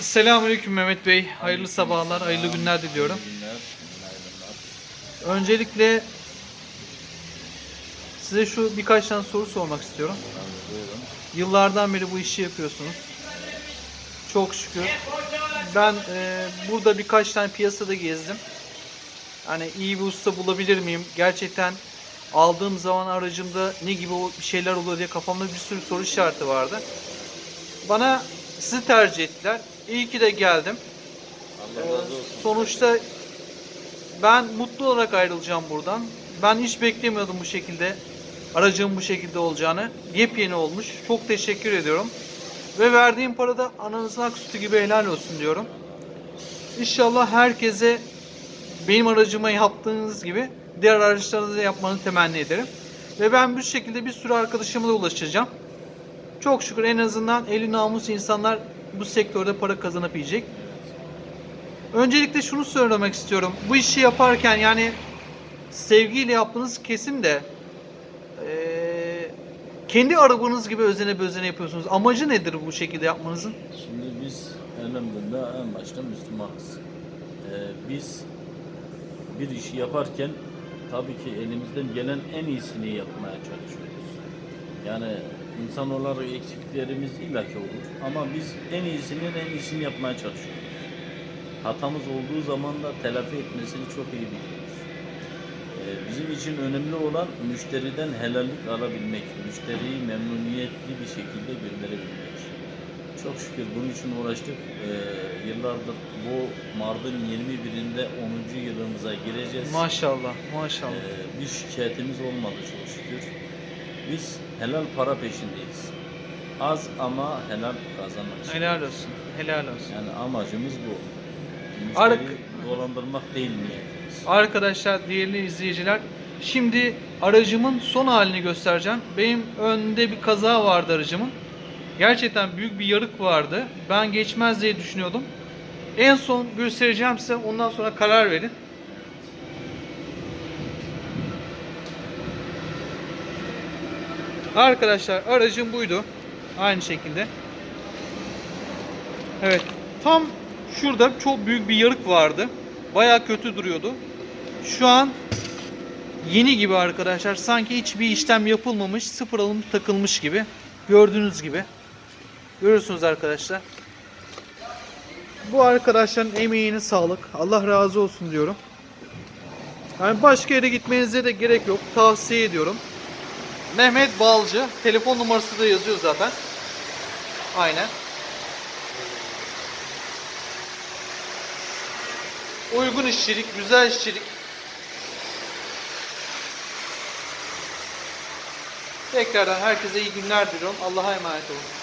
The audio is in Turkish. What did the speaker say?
Selamünaleyküm Mehmet Bey. Hayırlı sabahlar, hayırlı günler diliyorum. Öncelikle size şu birkaç tane soru sormak istiyorum. Yıllardan beri bu işi yapıyorsunuz. Çok şükür. Ben e, burada birkaç tane piyasada gezdim. Hani iyi bir usta bulabilir miyim? Gerçekten aldığım zaman aracımda ne gibi bir şeyler oluyor diye kafamda bir sürü soru işareti vardı. Bana sizi tercih ettiler. İyi ki de geldim. Allah razı olsun. sonuçta ben mutlu olarak ayrılacağım buradan. Ben hiç beklemiyordum bu şekilde. Aracın bu şekilde olacağını. Yepyeni olmuş. Çok teşekkür ediyorum. Ve verdiğim para da ananızın ak sütü gibi helal olsun diyorum. İnşallah herkese benim aracıma yaptığınız gibi diğer araçlarınıza yapmanı temenni ederim. Ve ben bu şekilde bir sürü arkadaşıma da ulaşacağım. Çok şükür en azından eli namus insanlar bu sektörde para kazanıp yiyecek. Öncelikle şunu söylemek istiyorum. Bu işi yaparken yani sevgiyle yaptığınız kesin de eee, kendi arabanız gibi özene bözene yapıyorsunuz. Amacı nedir bu şekilde yapmanızın? Şimdi biz elhamdülillah en başta Müslümanız. Ee, biz bir işi yaparken tabii ki elimizden gelen en iyisini yapmaya çalışıyoruz. Yani insan olarak eksiklerimiz illaki olur ama biz en iyisinin en iyisini yapmaya çalışıyoruz. Hatamız olduğu zaman da telafi etmesini çok iyi biliyoruz. Ee, Bizim için önemli olan müşteriden helallik alabilmek, müşteriyi memnuniyetli bir şekilde gönderebilmek. Çok şükür bunun için uğraştık. Ee, yıllardır bu Mardin 21'inde 10. yılımıza gireceğiz. Maşallah, maşallah. Ee, bir şikayetimiz olmadı çok şükür. Biz helal para peşindeyiz. Az ama helal kazanmak istiyoruz. Helal olsun, helal olsun. Yani amacımız bu. Ar- Müşteriyi dolandırmak değil niyetimiz. Arkadaşlar, değerli izleyiciler, şimdi aracımın son halini göstereceğim. Benim önde bir kaza vardı aracımın. Gerçekten büyük bir yarık vardı. Ben geçmez diye düşünüyordum. En son göstereceğim size. Ondan sonra karar verin. Arkadaşlar aracım buydu. Aynı şekilde. Evet. Tam şurada çok büyük bir yarık vardı. Baya kötü duruyordu. Şu an yeni gibi arkadaşlar. Sanki hiçbir işlem yapılmamış, sıfır alınmış takılmış gibi. Gördüğünüz gibi. Görüyorsunuz arkadaşlar. Bu arkadaşların emeğine sağlık. Allah razı olsun diyorum. Yani başka yere gitmenize de gerek yok. Tavsiye ediyorum. Mehmet Balcı. Telefon numarası da yazıyor zaten. Aynen. Uygun işçilik, güzel işçilik. Tekrardan herkese iyi günler diliyorum. Allah'a emanet olun.